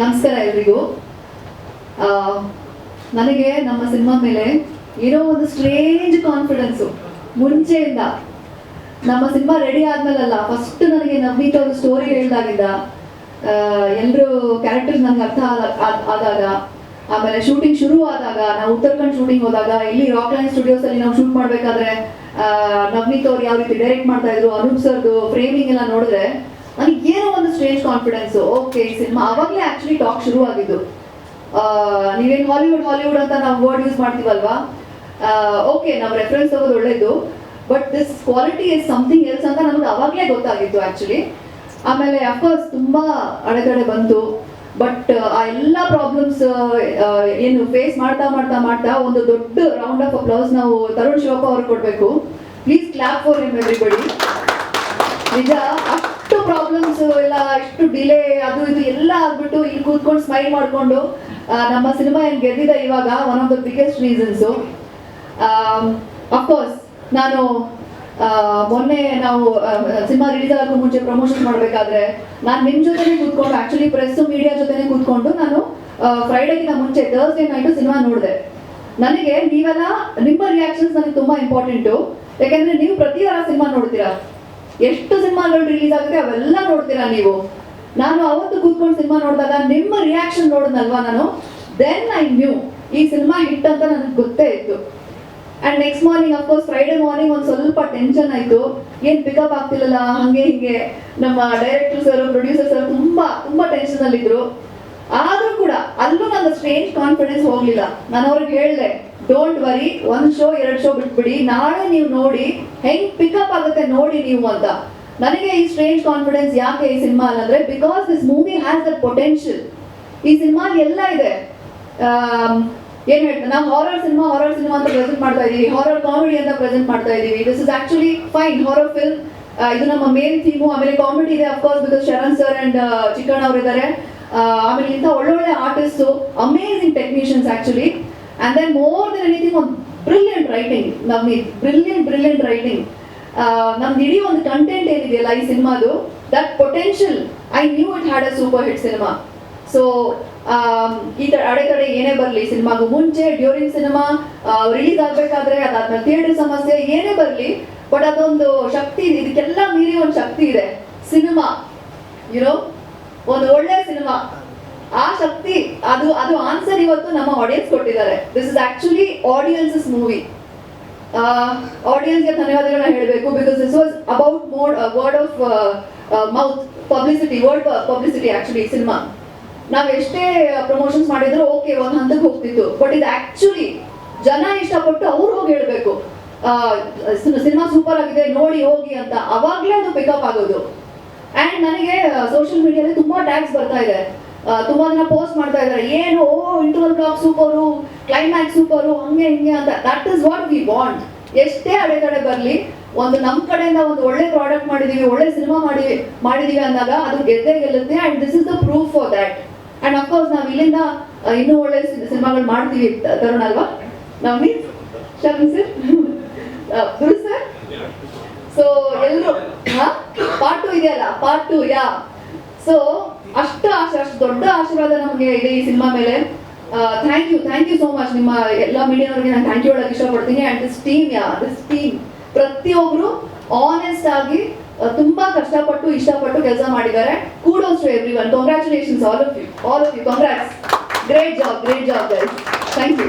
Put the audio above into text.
ನಮಸ್ಕಾರ ಎಲ್ರಿಗೂ. ನನಗೆ ನಮ್ಮ ಸಿನಿಮಾ ಮೇಲೆ ಏನೋ ಒಂದು ಸ್ಟ್ರೇಂಜ್ ಕಾನ್ಫಿಡೆನ್ಸು ಮುಂಚೆಯಿಂದ ನಮ್ಮ ಸಿನಿಮಾ ರೆಡಿ ಆದ್ಮೇಲಲ್ಲ ಫಸ್ಟ್ ನನಗೆ ನವನೀತ್ ಅವ್ರ ಸ್ಟೋರಿ ಹೇಳ್ದಾಗಿದ್ದ ಎಲ್ಲರೂ ಕ್ಯಾರೆಕ್ಟರ್ ನನಗೆ ಅರ್ಥ ಆದ- ಆದ್- ಆದಾಗ, ಆಮೇಲೆ ಶೂಟಿಂಗ್ ಶುರು ಆದಾಗ, ನಾವು ಉತ್ತರಾಖಂಡ್ ಶೂಟಿಂಗ್ ಹೋದಾಗ, ಇಲ್ಲಿ ರಾಕ್ ಲೈನ್ ಸ್ಟುಡಿಯೋಸ್ ಅಲ್ಲಿ ನಾವು ಶೂಟ್ ಮಾಡ್ಬೇಕಾದ್ರೆ ನವನೀತ್ ಅವ್ರು ಯಾವ ರೀತಿ ಡೈರೆಕ್ಟ್ ಮಾಡ್ತಾ ಇದ್ರು, ಅನೂಪ್ ಸರ್ದು ಫ್ರೇಮಿಂಗ್ ಎಲ್ಲ ನೋಡಿದ್ರೆ ನನಗೆ ಏನೋ ಒಂದು ಸ್ಟ್ರೇಂಜ್ ಕಾನ್ಫಿಡೆನ್ಸ್ ಓಕೆ ಸಿನಿಮಾ ಅವಾಗಲೇ ಆಕ್ಚುಲಿ ಟಾಕ್ ಶುರು ಆಗಿದ್ದು ನೀವೇನು ಹಾಲಿವುಡ್ ಹಾಲಿವುಡ್ ಅಂತ ನಾವು ವರ್ಡ್ ಯೂಸ್ ಮಾಡ್ತೀವಲ್ವಾ? ಓಕೆ ನಾವು ರೆಫರೆನ್ಸ್ ತಗೋದು ಒಳ್ಳೇದು. But this quality is something else ಅಂತ ನಮಗೆ ಅವಾಗಲೇ ಗೊತ್ತಾಗಿತ್ತು ಆ್ಯಕ್ಚುಲಿ ಆಮೇಲೆ ಅಫ್ಕೋರ್ಸ್ ತುಂಬ ಅಡೆತಡೆ ಬಂತು. ಬಟ್ ಆ, ಎಲ್ಲ ಪ್ರಾಬ್ಲಮ್ಸ್ ಏನು ಫೇಸ್ ಮಾಡ್ತಾ ಮಾಡ್ತಾ ಮಾಡ್ತಾ ಒಂದು ದೊಡ್ಡ ರೌಂಡ್ ಆಫ್ ಅಪ್ಲೌಸ್ ನಾವು ತರುಣ್ ಶಿವಪ್ಪ ಅವ್ರಿಗೆ ಕೊಡಬೇಕು. Please clap for him everybody ನಿಜ? ಪ್ರಾಬ್ಲಮ್ಸ್ ಎಲ್ಲ ಇಷ್ಟು ಡಿಲೇ ಅದು ಇದು ಎಲ್ಲ ಆಗ್ಬಿಟ್ಟು ಇಲ್ಲಿ ಕೂತ್ಕೊಂಡು ಸ್ಮೈಲ್ ಮಾಡ್ಕೊಂಡು ನಮ್ಮ ಸಿನಿಮಾ ಏನು ಗೆದ್ದಿದೆ ಇವಾಗ one of the biggest reasons of course ನಾನು ಮೊನ್ನೆ ನಾವು ಸಿನಿಮಾ ರಿಲೀಸ್ ಆಗೋಕ್ಕೂ ಮುಂಚೆ ಪ್ರಮೋಷನ್ ಮಾಡಬೇಕಾದ್ರೆ, ನಾನು ನಿಮ್ಮ ಜೊತೆನೆ ಕೂತ್ಕೊಂಡು ಆಕ್ಚುಲಿ ಪ್ರೆಸ್ ಮೀಡಿಯಾ ಜೊತೆನೆ ಕೂತ್ಕೊಂಡು ನಾನು ಫ್ರೈಡೇಗಿಂತ ಮುಂಚೆ ಥರ್ಸ್ಡೇ ನೈಟು ಸಿನಿಮಾ ನೋಡಿದೆ. ನನಗೆ ನೀವೆಲ್ಲ, ನಿಮ್ಮ ರಿಯಾಕ್ಷನ್ಸ್ ನನಗೆ ತುಂಬಾ ಇಂಪಾರ್ಟೆಂಟು ಯಾಕಂದ್ರೆ ನೀವು ಪ್ರತಿ ವಾರ ಸಿನಿಮಾ ನೋಡ್ತೀರಾ? ಎಷ್ಟು ಸಿನಿಮಾಗಳು ರಿಲೀಸ್ ಆಗುತ್ತೆ ಅವೆಲ್ಲ ನೋಡ್ತೀರಾ ನೀವು? ನಾನು ಅವತ್ತು ಕೂತ್ಕೊಂಡು ಸಿನಿಮಾ ನೋಡಿದಾಗ ನಿಮ್ಮ ರಿಯಾಕ್ಷನ್ ನೋಡಿದ್ನಲ್ವಾ ನಾನು? ದೆನ್ ಐ ನ್ಯೂ ಈ ಸಿನಿಮಾ ಹಿಟ್ ಅಂತ ನನಗೆ ಗೊತ್ತೇ ಇತ್ತು. And next morning of course Friday morning ಒಂದು ಸ್ವಲ್ಪ ಟೆನ್ಷನ್ ಆಯಿತು. ಏನು ಪಿಕಪ್ ಆಗ್ತಿಲ್ಲಲ್ಲ, ಹಂಗೆ ಹಿಂಗೆ. ನಮ್ಮ ಡೈರೆಕ್ಟರ್ ಸರ್ ಪ್ರೊಡ್ಯೂಸರ್ ಸರ್ ತುಂಬ, ತುಂಬಾ ಟೆನ್ಷನಲ್ಲಿದ್ದರು ಆದರೂ ಕೂಡ ಅಲ್ಲೂ ನನ್ನ ಸ್ಟ್ರೇಂಜ್ ಕಾನ್ಫಿಡೆನ್ಸ್ ಹೋಗ್ಲಿಲ್ಲ. ನಾನು ಅವ್ರಿಗೆ ಹೇಳ್ದೆ ಡೋಂಟ್ ವರಿ ಒಂದು ಶೋ ಎರಡು ಶೋ ಬಿಟ್ಬಿಡಿ. ನಾಳೆ ನೀವು ನೋಡಿ ಹೆಂಗ್ ಪಿಕಪ್ ಆಗುತ್ತೆ ನೋಡಿ ನೀವು ಅಂತ. ನನಗೆ ಈ ಸ್ಟ್ರೇಂಜ್ ಕಾನ್ಫಿಡೆನ್ಸ್ ಯಾಕೆ ಈ ಸಿನಿಮಾ ಅಂದ್ರೆ because this movie has the potential ಈ ಸಿನಿಮಾ ಎಲ್ಲ ಇದೆ. ಏನ್ ಹೇಳ್ತಾರೆ ನಾವು ಹಾರರ್ ಸಿನಿಮಾ ಹಾರರ್ ಸಿನಿಮಾ ಅಂತ ಪ್ರೆಸೆಂಟ್ ಮಾಡ್ತಾ ಇದೀವಿ. ಹಾರರ್ ಕಾಮಿಡಿ ಅಂತ ಪ್ರೆಸೆಂಟ್ ಮಾಡ್ತಾ ಇದೀವಿ. This is actually fine horror film ಇದು ನಮ್ಮ ಮೇನ್ ಥೀಮು ಆಮೇಲೆ ಕಾಮಿಡಿ ಇದೆ of course because Sharan sir and Chikkanna ಅವರು ಇದ್ದಾರೆ ಆಮೇಲೆ ಇಂಥ ಒಳ್ಳೊಳ್ಳೆ artist amazing technicians actually and then more than anything, brilliant writing ನಮ್ಗೆ ಬ್ರಿಲಿಯಂಟ್ ಬ್ರಿಲಿಯಂಟ್ ರೈಟಿಂಗ್ ನಮ್ದು ಇಡೀ ಒಂದು ಕಂಟೆಂಟ್ ಏನಿದೆಯಲ್ಲ ಈ ಸಿನಿಮಾದು that potential I knew it had a super hit cinema so ಈ ತರ ಅಡೆತಡೆ ಏನೇ ಬರಲಿ ಸಿನಿಮಾಗೂ ಮುಂಚೆ ಡ್ಯೂರಿಂಗ್ ಸಿನಿಮಾ ರಿಲೀಸ್ ಆಗ್ಬೇಕಾದ್ರೆ ಅದಾದ್ಮೇಲೆ ಥಿಯೇಟರ್ ಸಮಸ್ಯೆ ಏನೇ ಬರಲಿ ಬಟ್ ಅದೊಂದು ಶಕ್ತಿ ಇದೆ. ಇದಕ್ಕೆಲ್ಲ ಮೀರಿ ಒಂದು ಶಕ್ತಿ ಇದೆ. ಸಿನಿಮಾ ಯುನೋ ಒಂದು ಒಳ್ಳೆ ಸಿನಿಮಾ ಆ ಶಕ್ತಿ, ಅದು ಅದು ಆನ್ಸರ್ ಇವತ್ತು ನಮ್ಮ ಆಡಿಯನ್ಸ್ ಕೊಟ್ಟಿದ್ದಾರೆ. This is actually is movie ಆಡಿಯನ್ಸ್ಗೆ ಧನ್ಯವಾದಗಳನ್ನ ಹೇಳಬೇಕು because this was about mode word of mouth publicity word publicity actually cinema ನಾವು ಎಷ್ಟೇ ಪ್ರಮೋಷನ್ಸ್ ಮಾಡಿದ್ರು ಓಕೆ ಒಂದು ಹಂತಕ್ಕೆ ಹೋಗ್ತಿತ್ತು. ಬಟ್ ಇದು ಆಕ್ಚುಲಿ ಜನ ಇಷ್ಟಪಟ್ಟು ಅವ್ರು ಹೋಗಿ ಹೇಳ್ಬೇಕು. ಸಿನಿಮಾ ಸೂಪರ್ ಆಗಿದೆ, ನೋಡಿ ಹೋಗಿ ಅಂತ. ಅವಾಗ್ಲೇ ಅದು ಪಿಕಪ್ ಆಗೋದು. ಆ್ಯಂಡ್ ನನಗೆ ಸೋಷಿಯಲ್ ಮೀಡಿಯಾದಲ್ಲಿ ತುಂಬ ಟ್ಯಾಗ್ಸ್ ಬರ್ತಾ ಇದೆ. ತುಂಬಾ ಜನ ಪೋಸ್ಟ್ ಮಾಡ್ತಾ ಇದ್ದಾರೆ. ಏನು? ಓ interval block super climax super ಹಂಗೆ ಹಿಂಗೆ ಅಂತ. That is what we want ಎಷ್ಟೇ ಅಡೆತಡೆ ಬರಲಿ, ಒಂದು ನಮ್ಮ ಕಡೆಯಿಂದ ಒಂದು ಒಳ್ಳೆ ಪ್ರಾಡಕ್ಟ್ ಮಾಡಿದೀವಿ, ಒಳ್ಳೆ ಸಿನಿಮಾ ಮಾಡಿ, ಮಾಡಿದೀವಿ ಅಂದಾಗ ಅದು ಗೆದ್ದೇ ಗೆಲ್ಲುತ್ತೆ and this is the proof for that and of course ನಾವು ಇಲ್ಲಿಂದ ಇನ್ನೂ ಒಳ್ಳೆ ಸಿನಿಮಾಗಳು ಮಾಡ್ತೀವಿ. ತರುಣ್ ಅಲ್ವಾ? ನಾವು means Sharan sir Guru sir so ಎಲ್ಲರೂ ಪಾರ್ಟ್ ಟು ಇದೆಯಲ್ಲ? ಪಾರ್ಟ್ ಟು ಯಾ ಸೊ ಅಷ್ಟು ಅಷ್ಟು ದೊಡ್ಡ ಆಶೀರ್ವಾದ ನಮಗೆ ಇದೆ ಈ ಸಿನಿಮಾ ಮೇಲೆ. Thank you thank you so much ನಿಮ್ಮ ಎಲ್ಲ ಮೀಡಿಯಾವರಿಗೆ ನಾನು ಥ್ಯಾಂಕ್ ಯು ಹೇಳಕ್ ಇಷ್ಟಪಡ್ತೀನಿ. And this team yeah this team ಪ್ರತಿಯೊಬ್ರು ಆನೆಸ್ಟ್ ಆಗಿ ತುಂಬಾ ಕಷ್ಟಪಟ್ಟು, ಇಷ್ಟಪಟ್ಟು ಕೆಲಸ ಮಾಡಿದ್ದಾರೆ. Kudos to everyone congratulations all of you all of you congrats great job great job thank you